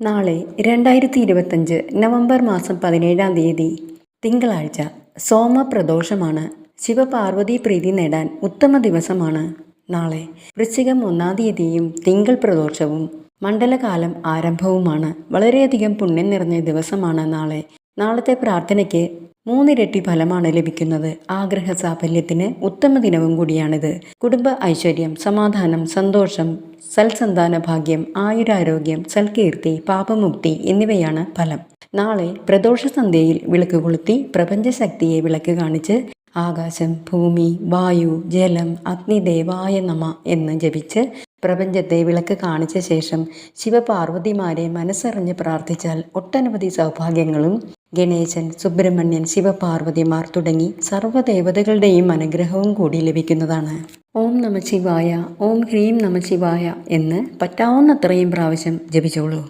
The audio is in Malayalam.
നാളെ രണ്ടായിരത്തി ഇരുപത്തഞ്ച് നവംബർ മാസം പതിനേഴാം തീയതി തിങ്കളാഴ്ച സോമപ്രദോഷമാണ് ശിവപാർവതി പ്രീതി നേടാൻ ഉത്തമ ദിവസമാണ്. നാളെ വൃശ്ചികം ഒന്നാം തീയതിയും തിങ്കൾ പ്രദോഷവും മണ്ഡലകാലം ആരംഭവുമാണ്. വളരെയധികം പുണ്യം നിറഞ്ഞ ദിവസമാണ് നാളെ. നാളത്തെ പ്രാർത്ഥനയ്ക്ക് മൂന്നിരട്ടി ഫലമാണ് ലഭിക്കുന്നത്. ആഗ്രഹ സാഫല്യത്തിന് ഉത്തമ ദിനവും കൂടിയാണിത്. കുടുംബ ഐശ്വര്യം സമാധാനം സന്തോഷം സൽസന്താന ഭാഗ്യം ആയുരാരോഗ്യം സൽകീർത്തി പാപമുക്തി എന്നിവയാണ് ഫലം. നാളെ പ്രദോഷ സന്ധ്യയിൽ വിളക്ക് കൊളുത്തി പ്രപഞ്ചശക്തിയെ വിളക്ക് കാണിച്ച് ആകാശം ഭൂമി വായു ജലം അഗ്നിദേവായ നമ എന്ന് ജപിച്ച് പ്രപഞ്ചത്തെ വിളക്ക് കാണിച്ച ശേഷം ശിവപാർവതിമാരെ മനസ്സറിഞ്ഞ് പ്രാർത്ഥിച്ചാൽ ഒട്ടനവധി സൗഭാഗ്യങ്ങളും ഗണേശൻ സുബ്രഹ്മണ്യൻ ശിവപാർവതിമാർ തുടങ്ങി സർവദേവതകളുടെയും അനുഗ്രഹവും കൂടി ലഭിക്കുന്നതാണ്. ഓം നമ ശിവായ ഓം ഹ്രീം നമ ശിവായ എന്ന് പറ്റാവുന്നത്രയും പ്രാവശ്യം ജപിച്ചോളൂ.